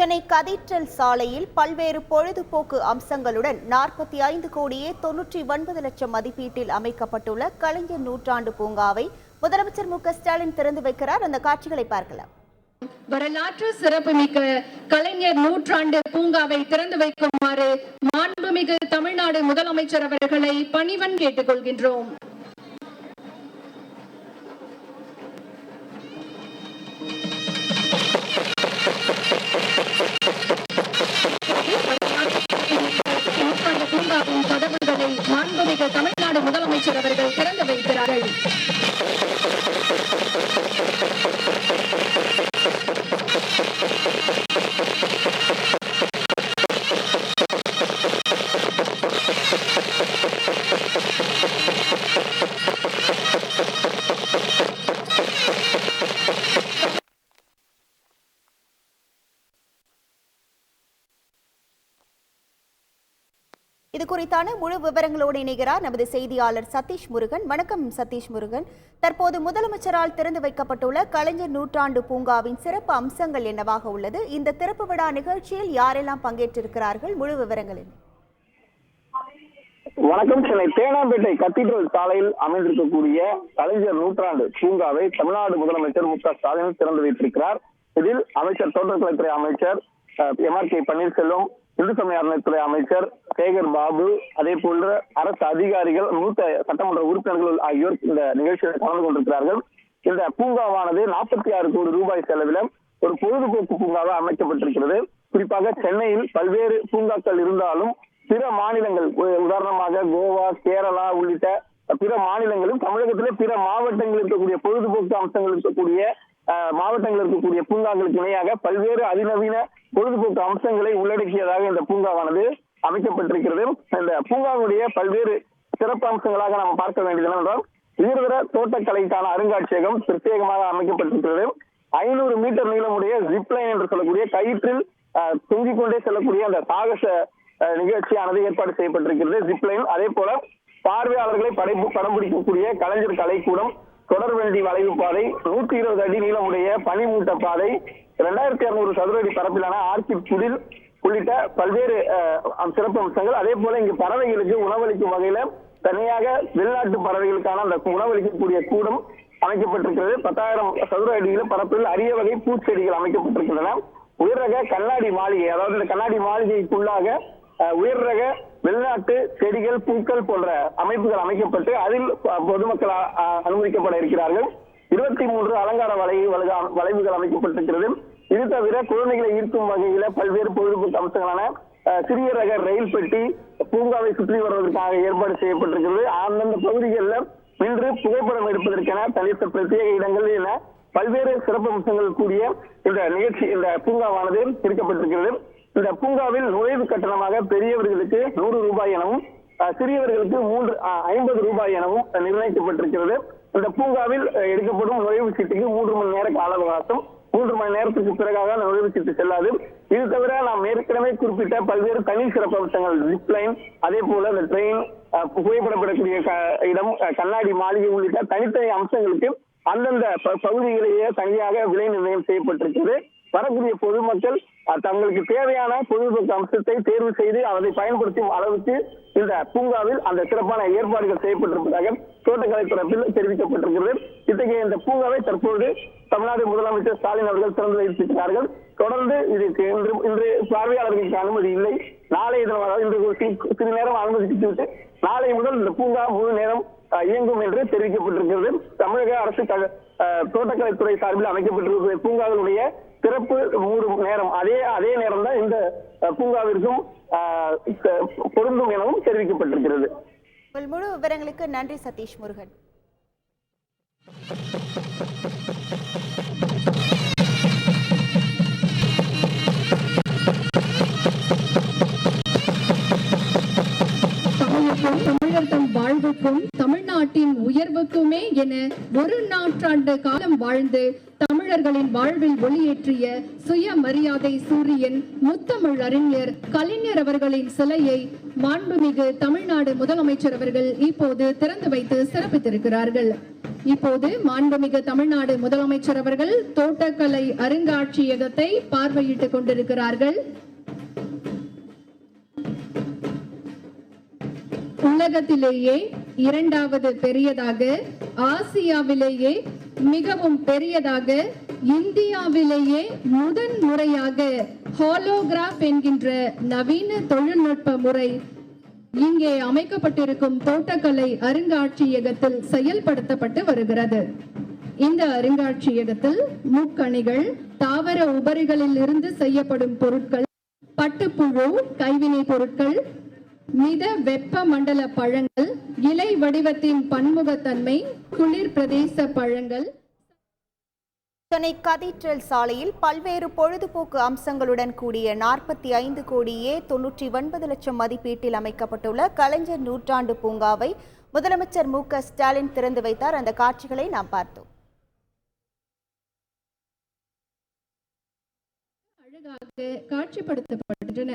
Chennai cathedral சாலையில் பல்வேறு பொழுதுபோக்கு அம்சங்களுடன் நாற்பத்தி ஐந்து கோடியே தொன்னூற்றி ஒன்பது லட்சம் மதிப்பீட்டில் அமைக்கப்பட்டுள்ள கலைஞர் நூற்றாண்டு பூங்காவை முதலமைச்சர் மு ஸ்டாலின் திறந்து வைக்கிறார். அந்த காட்சிகளை பார்க்கலாம். வரலாற்று சிறப்புமிக்க கலைஞர் நூற்றாண்டு பூங்காவை திறந்து வைக்குமாறு மாண்புமிகு தமிழ்நாடு முதலமைச்சர் அவர்களை பணிவன் கேட்டுக்கொள்கின்றோம். இது குறித்தான முழு விவரங்களோடு இணைகிறார் நமது செய்தியாளர் சதீஷ் முருகன். வணக்கம் சதீஷ் முருகன். தற்போது முதலமைச்சரால் திறந்து வைக்கப்பட்டுள்ள கலைஞர் நூற்றாண்டு பூங்காவின் சிறப்பு அம்சங்கள் என்னவாக உள்ளது? இந்த திறப்பு விழா நிகழ்ச்சியில் யாரெல்லாம் பங்கேற்றிருக்கிறார்கள்? முழு விவரங்கள் என்ன வணக்கம் சென்னை. தேனாம்பேட்டை கத்தீட்ரல் சாலையில் அமைந்திருக்கக்கூடிய கலைஞர் நூற்றாண்டு பூங்காவை தமிழ்நாடு முதலமைச்சர் மு க ஸ்டாலின் திறந்து வைத்திருக்கிறார். இதில் அமைச்சர் தோட்டக்கலைத்துறை அமைச்சர் எம் ஆர் கே பன்னீர்செல்வம் இந்து சமய அறநிலைத்துறை அமைச்சர் சேகர் பாபு அதே போன்ற அரசு அதிகாரிகள் மூத்த சட்டமன்ற உறுப்பினர்கள் ஆகியோர் இந்த நிகழ்ச்சியில் கலந்து கொண்டிருக்கிறார்கள். இந்த பூங்காவானது நாற்பத்தி ஆறு கோடி ரூபாய் செலவில் ஒரு பொழுதுபோக்கு பூங்காவாக அமைக்கப்பட்டிருக்கிறது. குறிப்பாக சென்னையில் பல்வேறு பூங்காக்கள் இருந்தாலும் பிற மாநிலங்கள் உதாரணமாக கோவா கேரளா உள்ளிட்ட பிற மாநிலங்களும் தமிழகத்திலே பிற மாவட்டங்களில் இருக்கக்கூடிய பொழுதுபோக்கு அம்சங்கள் இருக்கக்கூடிய அஹ், மாவட்டங்களில் இருக்கக்கூடிய பூங்காக்களுக்கு இணையாக பல்வேறு அதிநவீன பொழுதுபோக்கு அம்சங்களை உள்ளடக்கியதாக இந்த பூங்காவானது அமைக்கப்பட்டிருக்கிறது. இந்த பூங்காவுடைய பல்வேறு சிறப்பு அம்சங்களாக நாம் பார்க்க வேண்டியது என்னவென்றால் உயர்தர தோட்டக்கலைக்கான அருங்காட்சியகம் பிரத்யேகமாக அமைக்கப்பட்டிருக்கிறது. ஐநூறு மீட்டர் நீளமுடைய ஜிப்லைன் என்று சொல்லக்கூடிய கயிற்றில் தொங்கிக் கொண்டே செல்லக்கூடிய அந்த சாகச நிகழ்ச்சியானது ஏற்பாடு செய்யப்பட்டிருக்கிறது. ஜிப்லைன் அதே போல பார்வையாளர்களை படைப்பு படம் பிடிக்கக்கூடிய கலைஞர் கலைக்கூடம் தொடர்வண்டி வளைவு பாதை நூத்தி இருபது அடி நீளமுடைய பனிமூட்ட பாதை இரண்டாயிரத்தி இருநூறு சதுர அடி பரப்பிலான ஆர்கிட் குடில் உள்ளிட்ட பல்வேறு சிறப்பு அம்சங்கள். அதே போல இங்கு பறவைகளுக்கு உணவளிக்கும் வகையில தனியாக வெளிநாட்டு பறவைகளுக்கான அந்த உணவளிக்கக்கூடிய கூடம் அமைக்கப்பட்டிருக்கிறது. பத்தாயிரம் சதுர அடியில் பரப்பில் அரிய வகை பூச்செடிகள் அமைக்கப்பட்டிருக்கின்றன. உயர்ரக கண்ணாடி மாளிகை அதாவது இந்த கண்ணாடி மாளிகைக்குள்ளாக அஹ், ரக வெளிநாட்டு செடிகள் பூக்கள் போன்ற அமைப்புகள் அமைக்கப்பட்டு அதில் பொதுமக்கள் அனுமதிக்கப்பட இருக்கிறார்கள். இருபத்தி மூன்று அலங்கார வலையை வளைவுகள் அமைக்கப்பட்டிருக்கிறது. இது தவிர குழந்தைகளை ஈர்க்கும் வகையில பல்வேறு பொழுதுபோக்கு அம்சங்களான சிறிய ரக ரயில் பெட்டி பூங்காவை சுற்றி வருவதற்காக ஏற்பாடு செய்யப்பட்டிருக்கிறது. அந்தந்த பகுதிகளில் இன்று புகைப்படம் எடுப்பதற்கென தனித்த பிரத்யேக இடங்கள் என பல்வேறு சிறப்பு அம்சங்கள் கூடிய இந்த நிகழ்ச்சி இந்த பூங்காவானது இருக்கப்பட்டிருக்கிறது இந்த பூங்காவில் நுழைவு கட்டணமாக பெரியவர்களுக்கு நூறு ரூபாய் எனவும் சிறியவர்களுக்கு மூன்று ஐம்பது ரூபாய் எனவும் நிர்ணயிக்கப்பட்டிருக்கிறது. இந்த பூங்காவில் எடுக்கப்படும் நுழைவு சீட்டுக்கு மூன்று மணி நேர கால அவகாசம். மூன்று மணி நேரத்துக்கு பிறகாக அந்த நுழைவு சீட்டு செல்லாது. இது தவிர நாம் ஏற்கனவே குறிப்பிட்ட பல்வேறு தனி சிறப்பு அம்சங்கள் ஜிப்லைன் அதே போல இந்த ட்ரெயின் புகைப்படப்படக்கூடிய க- இடம் கண்ணாடி மாளிகை உள்ளிட்ட தனித்தனி அம்சங்களுக்கு அந்தந்த ப- பகுதிகளிலேயே தனியாக விலை நிர்ணயம் செய்யப்பட்டிருக்கிறது. வரக்கூடிய பொதுமக்கள் தங்களுக்கு தேவையான பொழுதுபோக்கு அம்சத்தை தேர்வு செய்து அதை பயன்படுத்தும் அளவுக்கு இந்த பூங்காவில் அந்த சிறப்பான ஏற்பாடுகள் செய்யப்பட்டிருப்பதாக தோட்டக்கலை தரப்பில் தெரிவிக்கப்பட்டிருக்கிறது. இத்தகைய இந்த பூங்காவை தற்போது தமிழ்நாடு முதலமைச்சர் ஸ்டாலின் அவர்கள் திறந்து வைத்திருக்கிறார்கள். தொடர்ந்து இதுக்கு இன்று இன்று பார்வையாளர்களுக்கு அனுமதி இல்லை. நாளை இதனால் இன்று சிறு- நேரம் அனுமதித்துவிட்டு நாளை முதல் இந்த பூங்கா முழு நேரம் அஹ், இயங்கும் என்று தெரிவிக்கப்பட்டிருக்கிறது. தமிழக அரசு தோட்டக்கலைத்துறை சார்பில் அமைக்கப்பட்டிருக்கிற பூங்காவினுடைய சிறப்பு மூன்று நேரம். அதே அதே நேரம் தான் இந்த பூங்காவிற்கும் பொருந்தும் எனவும் தெரிவிக்கப்பட்டிருக்கிறது. உங்கள் முழு விவரங்களுக்கு நன்றி சதீஷ் முருகன். தமிழுக்கும் தமிழர் தம் வாழ்வுக்கும் தமிழ்நாட்டின் உயர்வுக்குமே என ஒரு நாற்றாண்டு காலம் வாழ்ந்து தமிழர்களின் வாழ்வில் ஒளியேற்றிய சுயமரியாதை சூரியன் முத்தமிழ் அறிஞர் கலைஞர் அவர்களின் சிலையை மாண்புமிகு தமிழ்நாடு முதலமைச்சர் அவர்கள் இப்போது திறந்து வைத்து சிறப்பித்திருக்கிறார்கள். இப்போது மாண்புமிகு தமிழ்நாடு முதலமைச்சர் அவர்கள் தோட்டக்கலை அருங்காட்சியகத்தை பார்வையிட்டுக் கொண்டிருக்கிறார்கள். உலகத்திலேயே இரண்டாவது பெரியதாக ஆசியாவிலேயே மிகவும் பெரியதாக இந்தியாவிலேயே முதன் முறையாக ஹாலோகிராப் என்கின்ற நவீன தொழில்நுட்ப முறை இங்கே அமைக்கப்பட்டிருக்கும் தோட்டக்கலை அருங்காட்சியகத்தில் செயல்படுத்தப்பட்டு வருகிறது. இந்த அருங்காட்சியகத்தில் முக்கணிகள் தாவர உபரிகளில் இருந்து செய்யப்படும் பொருட்கள் பட்டுப்புழு கைவினை பொருட்கள் மித வெப்ப மண்டல பழங்கள் இலை வடிவத்தின் பன்முகத்தன்மை குளிர் பிரதேச பழங்கள். சென்னை கதீட்ரல் சாலையில் பல்வேறு பொழுதுபோக்கு அம்சங்களுடன் கூடிய நாற்பத்தி ஐந்து கோடியே தொன்னூற்றி ஒன்பது லட்சம் மதிப்பீட்டில் அமைக்கப்பட்டுள்ள கலைஞர் நூற்றாண்டு பூங்காவை முதலமைச்சர் மு க ஸ்டாலின் திறந்து வைத்தார். அந்த காட்சிகளை நாம் பார்த்தோம். அழகாக காட்சிப்படுத்தப்படுகின்றன.